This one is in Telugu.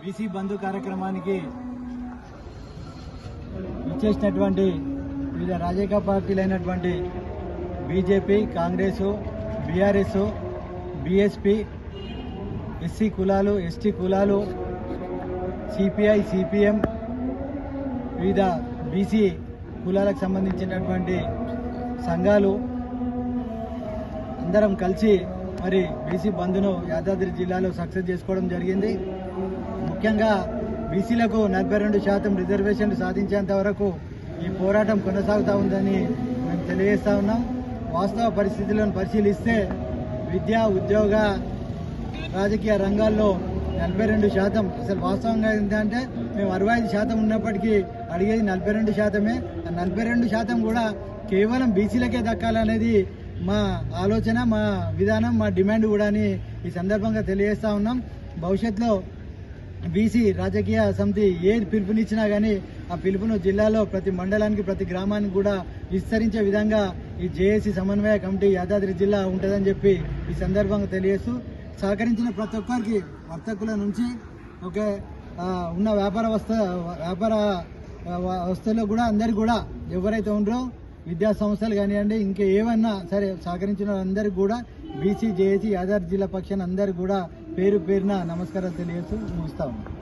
బీసీ బంధు కార్యక్రమానికి ఇచ్చేసినటువంటి వివిధ రాజకీయ పార్టీలైనటువంటి BJP Congress BRS BSP SC కులాలు ఎస్టీ కులాలు సిపిఐ సిపిఎం వివిధ బీసీ కులాలకు సంబంధించినటువంటి సంఘాలు అందరం కలిసి మరి బీసీ బంధును యాదాద్రి జిల్లాలో సక్సెస్ చేసుకోవడం జరిగింది. ముఖ్యంగా బీసీలకు నలభై రెండు శాతం రిజర్వేషన్లు సాధించేంత వరకు ఈ పోరాటం కొనసాగుతూ ఉందని మేము తెలియజేస్తా ఉన్నాం. వాస్తవ పరిస్థితులను పరిశీలిస్తే విద్య ఉద్యోగ రాజకీయ రంగాల్లో నలభై రెండు శాతం అసలు వాస్తవంగా ఏంటంటే మేము అరవై ఐదు శాతం ఉన్నప్పటికీ అడిగేది నలభై రెండు శాతమే. ఆ నలభై రెండు శాతం కూడా కేవలం బీసీలకే దక్కాలనేది మా ఆలోచన మా విధానం మా డిమాండ్ కూడా అని ఈ సందర్భంగా తెలియజేస్తా ఉన్నాం. భవిష్యత్తులో బీసీ రాజకీయ సమితి ఏ పిలుపునిచ్చినా కానీ ఆ పిలుపును జిల్లాలో ప్రతి మండలానికి ప్రతి గ్రామానికి కూడా విస్తరించే విధంగా ఈ జేఏసీ సమన్వయ కమిటీ యాదాద్రి జిల్లా ఉంటుందని చెప్పి ఈ సందర్భంగా తెలియజేస్తూ సహకరించిన ప్రతి ఒక్కరికి వర్తకుల నుంచి ఓకే ఉన్న వ్యాపార వస్త వ్యాపార ఆ, వస్తువులు కూడా అందరు కూడా ఎవరైతే ఉండరో విద్యా సంస్థలు కానివ్వండి ఇంకా ఏమన్నా సరే సహకరించిన అందరికి కూడా బీసీ జేఏసీ యాదాద్రి జిల్లా పక్షాన అందరికి కూడా పేరు పేరున నమస్కారాలు తెలియజేస్తూ ముగిస్తా